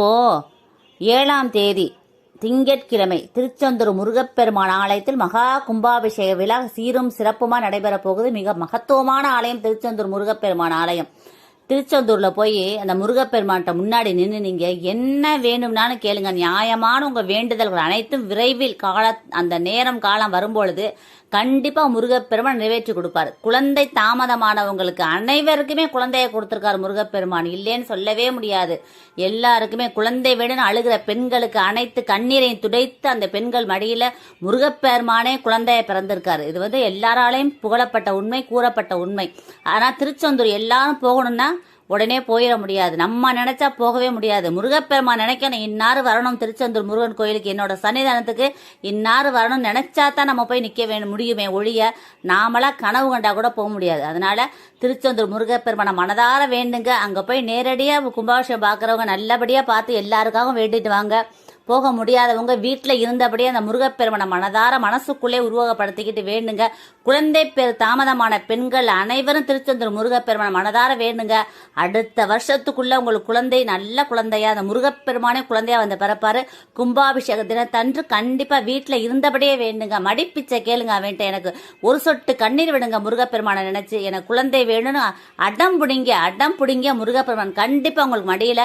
போ. ஏழாம் தேதி திங்கட்கிழமை திருச்செந்தூர் முருகப்பெருமான் ஆலயத்தில் மகா கும்பாபிஷேக விழா சீரும் சிறப்புமா நடைபெறப் போகுது. மிக மகத்துவமான ஆலயம் திருச்செந்தூர் முருகப்பெருமான் ஆலயம். திருச்செந்தூர்ல போய் அந்த முருகப்பெருமான்கிட்ட முன்னாடி நின்று நீங்க என்ன வேணும்னாலும் கேளுங்க. நியாயமான உங்க வேண்டுதல்கள் அனைத்தும் விரைவில் கால அந்த நேரம் காலம் வரும்பொழுது கண்டிப்பா முருகப்பெருமான் நிறைவேற்றி கொடுப்பாரு. குழந்தை தாமதமானவங்களுக்கு அனைவருக்குமே குழந்தைய கொடுத்திருக்காரு முருகப்பெருமான். இல்லைன்னு சொல்லவே முடியாது. எல்லாருக்குமே குழந்தை வேணும்னு அழுகிற பெண்களுக்கு அனைத்து கண்ணீரையும் துடைத்து அந்த பெண்கள் மடியில முருகப்பெருமானே குழந்தைய பிறந்திருக்காரு. இது வந்து எல்லாராலையும் புகழப்பட்ட உண்மை கூறப்பட்ட உண்மை. ஆனா திருச்செந்தூர் எல்லாரும் போகணும்னா உடனே போயிட முடியாது. நம்ம நினைச்சா போகவே முடியாது. முருகப்பெருமா நினைக்கணும் இன்னாரு வரணும் திருச்செந்தூர் முருகன் கோயிலுக்கு. என்னோட சன்னிதானத்துக்கு இன்னாரு வரணும் நினைச்சா தான் நம்ம போய் நிற்க வேணும் முடியுமே ஒழிய நாமளா கனவு கண்டா கூட போக முடியாது. அதனால திருச்செந்தூர் முருகப்பெருமானை மனதார வேண்டுங்க. அங்கே போய் நேரடியாக கும்பாபிஷேகம் பார்க்குறவங்க நல்லபடியாக பார்த்து எல்லாருக்காகவும் வேண்டிட்டு வாங்க. போக முடியாதவங்க வீட்டில் இருந்தபடியே அந்த முருகப்பெருமனை மனதார மனசுக்குள்ளே உருவகப்படுத்திக்கிட்டு வேண்டுங்க. குழந்தை பெரு தாமதமான பெண்கள் அனைவரும் திருச்செந்தூர் முருகப்பெருமனை மனதார வேண்டுங்க. அடுத்த வருஷத்துக்குள்ள உங்களுக்கு குழந்தை நல்ல குழந்தையா அந்த முருகப்பெருமானே குழந்தையா வந்து பிறப்பாரு. கும்பாபிஷேக தினத்தன்று கண்டிப்பாக வீட்டில் இருந்தபடியே வேண்டுங்க. மடிப்பிச்சை கேளுங்க அவன்கிட்ட எனக்கு. ஒரு சொட்டு கண்ணீர் விடுங்க முருகப்பெருமானை நினைச்சு. எனக்கு குழந்தை வேணும்னு அடம் பிடிங்க அடம் பிடிங்க முருகப்பெருமான். கண்டிப்பாக உங்களுக்கு மடியில்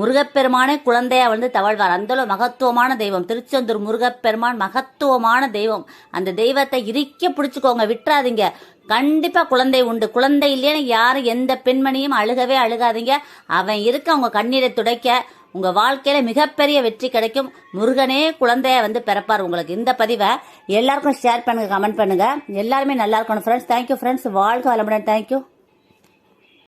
முருகப்பெருமானே குழந்தையா வந்து தவழ்வார். அந்தளவு மகத்துவமான தெய்வம். திருச்செந்தூர் முருகப்பெருமான் மகத்துவமான தெய்வம். அந்த தெய்வத்தை இறுக்க பிடிச்சிக்கோங்க விட்டுறாதீங்க. கண்டிப்பாக குழந்தை உண்டு. குழந்தை இல்லைன்னு யாரும் எந்த பெண்மணியும் அழுகவே அழுகாதீங்க. அவன் இருக்க அவங்க கண்ணீரை துடைக்க உங்கள் வாழ்க்கையில் மிகப்பெரிய வெற்றி கிடைக்கும். முருகனே குழந்தைய வந்து பிறப்பார் உங்களுக்கு. இந்த பதிவை எல்லாருக்கும் ஷேர் பண்ணுங்கள் கமெண்ட் பண்ணுங்கள் எல்லாருமே நல்லா இருக்கணும் ஃப்ரெண்ட்ஸ் தேங்க்யூ ஃப்ரெண்ட்ஸ் வாழ்க வளமுடன். தேங்க்யூ